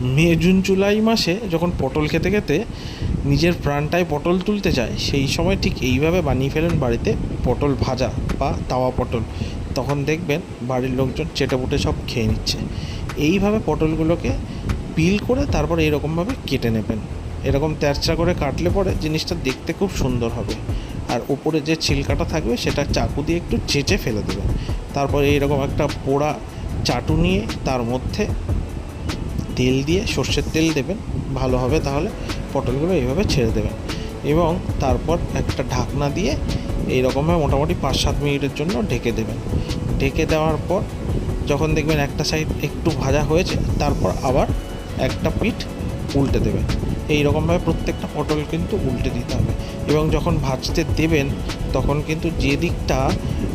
মে, June, July মাসে যখন পটল খেতে খেতে নিজের প্রাণটায় পটল তুলতে চায় সেই সময় ঠিক এইভাবে বানিয়ে ফেলেন বাড়িতে পটল ভাজা বা তাওয়া পটল। তখন দেখবেন বাড়ির লোকজন চেটেপুটে সব খেয়ে নিচ্ছে। এইভাবে পটলগুলোকে পিল করে তারপর এরকমভাবে কেটে নেবেন। এরকম তেরচা করে কাটলে পরে জিনিসটা দেখতে খুব সুন্দর হবে। আর উপরে যে ছিলকাটা থাকবে সেটা চাকু দিয়ে একটু চেঁচে ফেলে দেবেন। তারপরে এইরকম একটা পোড়া চাটু নিয়ে তার মধ্যে তেল দিয়ে সর্ষের তেল দেবেন, ভালো হবে তাহলে পটলগুলো এইভাবে ছেড়ে দেবেন। এবং তারপর একটা ঢাকনা দিয়ে এইরকমভাবে মোটামুটি পাঁচ সাত মিনিটের জন্য ঢেকে দেবেন। ঢেকে দেওয়ার পর যখন দেখবেন একটা সাইড একটু ভাজা হয়েছে, তারপর আবার একটা পিঠ উল্টে দেবেন। এই রকমভাবে প্রত্যেকটা পটল কিন্তু উল্টে দিতে হবে। এবং যখন ভাজতে দেবেন, তখন কিন্তু যে দিকটা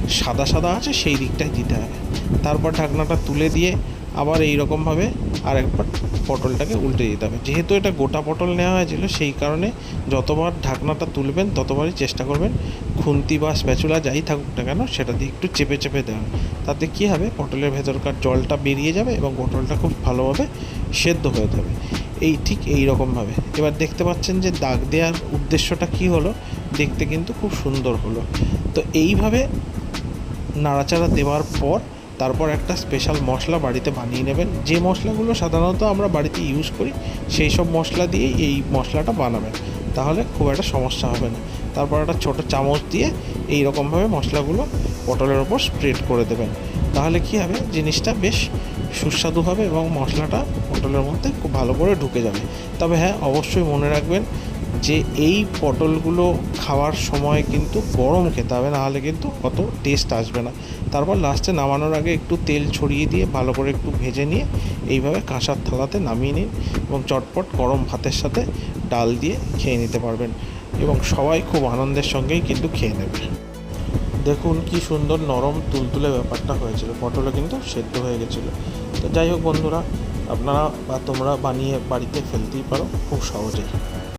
সাদা সাদা আছে, সেই দিকটাই দিতে হবে। তারপর ঢাকনাটা তুলে দিয়ে আবার এই রকমভাবে আর একবার পটলটাকে উল্টে দিতে হবে। যেহেতু এটা গোটা পটল নেওয়া হয়েছিল, সেই কারণে যতবার ঢাকনাটা তুলবেন, ততবারই চেষ্টা করবেন খুন্তি বা স্প্যাচুলা যাই থাকুক না কেন, সেটা দিয়ে একটু চেপে চেপে দেওয়া তাতে কী হবে? পটলের ভেতরকার জলটা বেরিয়ে যাবে এবং পটলটা খুব ভালোভাবে সেদ্ধ হয়ে যাবে। এই ঠিক এই রকমভাবে এবার দেখতে পাচ্ছেন যে দাগ দেওয়ার উদ্দেশ্যটা কী হলো? দেখতে কিন্তু খুব সুন্দর হলো। তো এইভাবে নাড়াচাড়া দেওয়ার পর তারপর একটা স্পেশাল মশলা বাড়িতে বানিয়ে নেবেন। যে মশলাগুলো সাধারণত আমরা বাড়িতে ইউজ করি, সেই সব মশলা দিয়েই এই মশলাটা বানাবেন। তাহলে খুব একটা সমস্যা হবে না। তারপর একটা ছোটো চামচ দিয়ে এই রকমভাবে মশলাগুলো পটলের ওপর স্প্রেড করে দেবেন। তাহলে কী হবে? জিনিসটা বেশ সুস্বাদু হবে এবং মশলাটা পটলের মধ্যে খুব ভালো করে ঢুকে যাবে। তবে হ্যাঁ অবশ্যই মনে রাখবেন যে এই পটলগুলো খাওয়ার সময় কিন্তু গরম খেতে হবে, নাহলে কিন্তু অত টেস্ট আসবে না। তারপর লাস্টে নামানোর আগে একটু তেল ছড়িয়ে দিয়ে ভালো করে একটু ভেজে নিয়ে এইভাবে কাঁসার থালাতে নামিয়ে নিন এবং চটপট গরম ভাতের সাথে ডাল দিয়ে খেয়ে নিতে পারবেন এবং সবাই খুব আনন্দের সঙ্গেই কিন্তু খেয়ে নেবে। দেখুন কি সুন্দর নরম তুলতুলে ব্যাপারটা হয়েছিল পটলে কিন্তু সেদ্ধ হয়ে গেছিল। তো যাই হোক বন্ধুরা, আপনারা বা তোমরা বানিয়ে বাড়িতে ফেলতেই পারো খুব সহজেই।